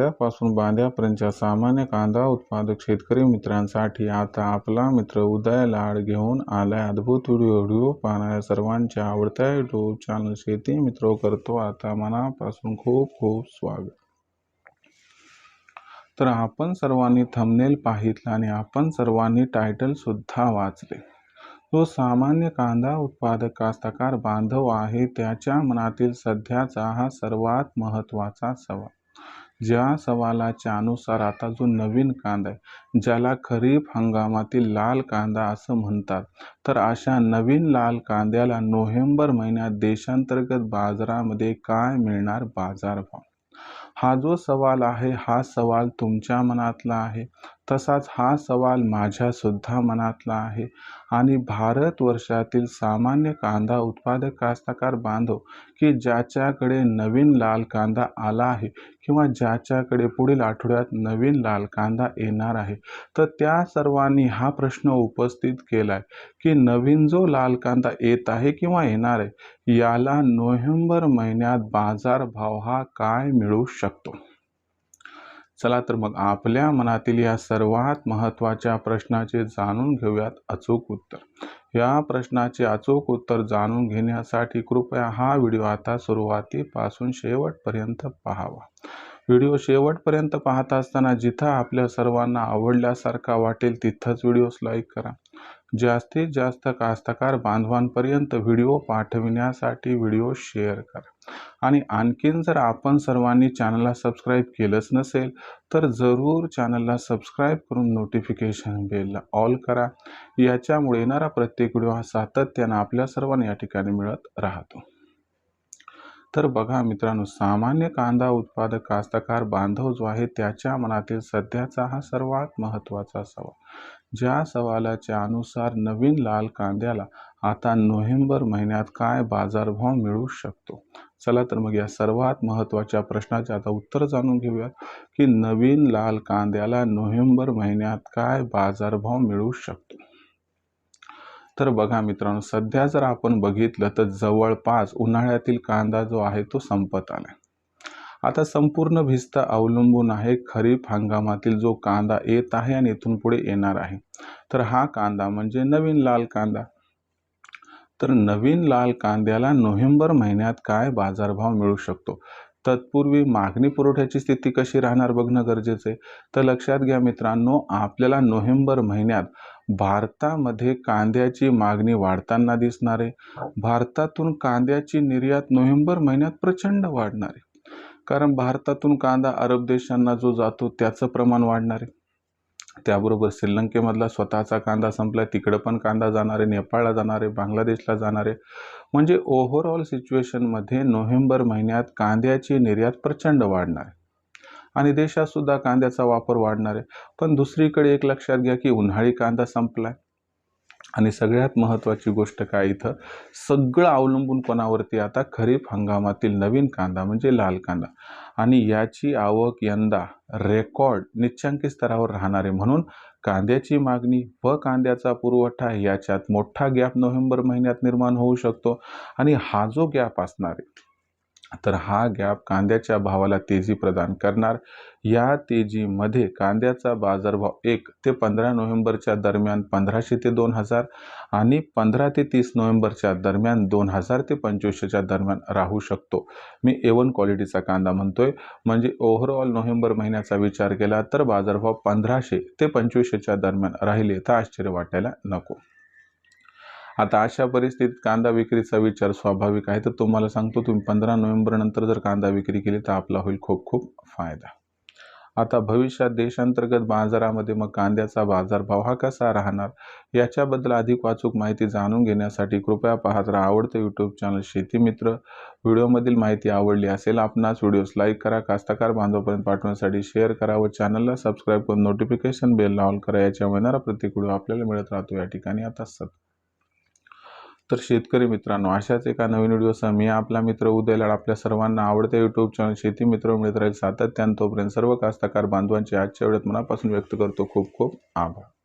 कांद्यापासून बांध्यापर्यंतच्या सामान्य कांदा उत्पादक शेतकरी मित्रांसाठी आता आपला मित्र उदय लाड घेऊन आलाय. अद्भुत व्हिडिओ व्हिडिओ पाहणाऱ्या सर्वांच्या आवडत्या यूट्यूब चॅनल शेती मित्र करतो. आता मनापासून खूप खूप स्वागत. तर आपण सर्वांनी थंबनेल पाहितलं आणि आपण सर्वांनी टायटल सुद्धा वाचले. जो सामान्य कांदा उत्पादक कास्तकार बांधव आहे त्याच्या मनातील सध्याचा हा सर्वात महत्त्वाचा सवाल. ज्या सवालाच्या अनुसार आता जो नवीन कांदा आहे ज्याला खरीप हंगामातील लाल कांदा असं म्हणतात तर अशा नवीन लाल कांद्याला नोव्हेंबर महिन्यात देशांतर्गत बाजारामध्ये काय मिळणार बाजारभाव? हा जो सवाल आहे हा सवाल तुमच्या मनातला आहे. तसाच हा सवाल माझ्यासुद्धा मनातला आहे. आणि भारतवर्षातील सामान्य कांदा उत्पादक कास्तकार बांधव की ज्याच्याकडे नवीन लाल कांदा आला आहे किंवा ज्याच्याकडे पुढील आठवड्यात नवीन लाल कांदा येणार आहे तर त्या सर्वांनी हा प्रश्न उपस्थित केला आहे की नवीन जो लाल कांदा येत आहे किंवा येणार आहे याला नोव्हेंबर महिन्यात बाजारभाव हा काय मिळू शकतो? चला तर मग आपल्या मनातील या सर्वात महत्त्वाच्या प्रश्नाचे जाणून घेऊयात अचूक उत्तर. या प्रश्नाचे अचूक उत्तर जाणून घेण्यासाठी कृपया हा व्हिडिओ आता सुरुवातीपासून शेवटपर्यंत पाहावा. व्हिडिओ शेवटपर्यंत पाहत असताना जिथं आपल्या सर्वांना आवडल्यासारखा वाटेल तिथंच व्हिडिओस लाईक करा. जास्तीत जास्त कास्तकार बांधवांपर्यंत व्हिडिओ पाठविण्यासाठी व्हिडिओ शेअर करा. आणि आणखीन जर आपण सर्वांनी चॅनलला सबस्क्राईब केलंच नसेल तर जरूर चॅनलला सबस्क्राईब करून नोटिफिकेशन बेलला ऑल करा. याच्यामुळे येणारा प्रत्येक व्हिडिओ हा सातत्यानं आपल्या सर्वांना या ठिकाणी मिळत राहतो. तर बघा मित्रांनो सामान्य कांदा उत्पादक कास्तकार बांधव जो आहे त्याच्या मनातील सध्याचा हा सर्वात महत्त्वाचा सवाल. ज्या सवालाच्या अनुसार नवीन लाल कांद्याला आता नोव्हेंबर महिन्यात काय बाजारभाव मिळू शकतो? चला तर मग या सर्वात महत्त्वाच्या प्रश्नाचे आता उत्तर जाणून घेऊयात की नवीन लाल कांद्याला नोव्हेंबर महिन्यात काय बाजारभाव मिळू शकतो? तर बघा मित्रांनो सध्या जर आपण बघितलं तर जवळपास उन्हाळ्यातील कांदा जो आहे तो संपत आला आता संपूर्ण भिस्त अवलंबून आहे खरीप हंगामातील जो कांदा येत आहे आणि इथून पुढे येणार आहे. तर हा कांदा म्हणजे नवीन लाल कांदा. तर नवीन लाल कांद्याला नोव्हेंबर महिन्यात काय बाजारभाव मिळू शकतो? तत्पूर्वी मागणी पुरवठ्याची स्थिती कशी राहणार बघणं गरजेचं आहे. तर लक्षात घ्या मित्रांनो आपल्याला नोव्हेंबर महिन्यात भारतामध्ये कांद्याची मागणी वाढताना दिसणार आहे. भारतातून कांद्याची निर्यात नोव्हेंबर महिन्यात प्रचंड वाढणार आहे. कारण भारतातून कांदा अरब देशांना जो जातो त्याचं प्रमाण वाढणार आहे. त्याबरोबर श्रीलंकेमधला स्वतःचा कांदा संपला तिकडं पण कांदा जाणारे नेपाळला जाणारे बांगलादेशला जाणारे. म्हणजे ओव्हरऑल सिच्युएशनमध्ये नोव्हेंबर महिन्यात कांद्याची निर्यात प्रचंड वाढणार आहे. आणि देशातसुद्धा कांद्याचा वापर वाढणार आहे. पण दुसरीकडे एक लक्षात घ्या की उन्हाळी कांदा संपलाय. आणि सगळ्यात महत्त्वाची गोष्ट काय इथं? सगळं अवलंबून कोणावरती आता? खरीप हंगामातील नवीन कांदा म्हणजे लाल कांदा. आणि याची आवक यंदा रेकॉर्ड निच्चांकी स्तरावर राहणार आहे म्हणून कांद्याची मागणी व कांद्याचा पुरवठा याच्यात मोठा गॅप नोव्हेंबर महिन्यात निर्माण होऊ शकतो. आणि हा जो गॅप असणार आहे तर हा गॅप कांद्याच्या भावाला तेजी प्रदान करणार. या तेजीमध्ये कांद्याचा बाजारभाव एक ते पंधरा नोव्हेंबरच्या दरम्यान पंधराशे ते दोन हजार आणि पंधरा ते तीस नोव्हेंबरच्या दरम्यान दोन हजार ते पंचवीसशेच्या दरम्यान राहू शकतो. मी एवन क्वालिटीचा कांदा म्हणतोय. म्हणजे ओव्हरऑल नोव्हेंबर महिन्याचा विचार केला तर बाजारभाव पंधराशे ते पंचवीसशेच्या दरम्यान राहिले तर आश्चर्य वाटायला नको. आता अशा परिस्थितीत कांदा विक्रीचा विचार स्वाभाविक आहे. तर तुम्हाला सांगतो तुम्ही पंधरा नोव्हेंबरनंतर जर कांदा विक्री केली तर आपला होईल खूप खूप फायदा. आता भविष्यात देशांतर्गत बाजारामध्ये मग कांद्याचा बाजारभाव हा कसा राहणार याच्याबद्दल अधिक वाचूक माहिती जाणून घेण्यासाठी कृपया पाहत राहा आवडतं यूट्यूब चॅनल शेतीमित्र व्हिडिओमधील माहिती आवडली असेल आपणास व्हिडिओस लाईक करा कास्तकार बांधवापर्यंत पाठवण्यासाठी शेअर करा व चॅनलला सबस्क्राईब करून नोटिफिकेशन बेल ऑल करा याच्या येणारा प्रत्येक व्हिडिओ आपल्याला मिळत राहतो. या ठिकाणी आता सत तर शेतकरी मित्रांनो अशाच एका नवीन व्हिडिओसह मी आपला मित्र उदयलाड आपल्या सर्वांना आवडते यूट्यूब चॅनल शेती मित्र मिळत राहील सातत्यानं तोपर्यंत सर्व कास्तकार बांधवांचे आजच्या वेळेत मनापासून व्यक्त करतो. खूप खूप आभार.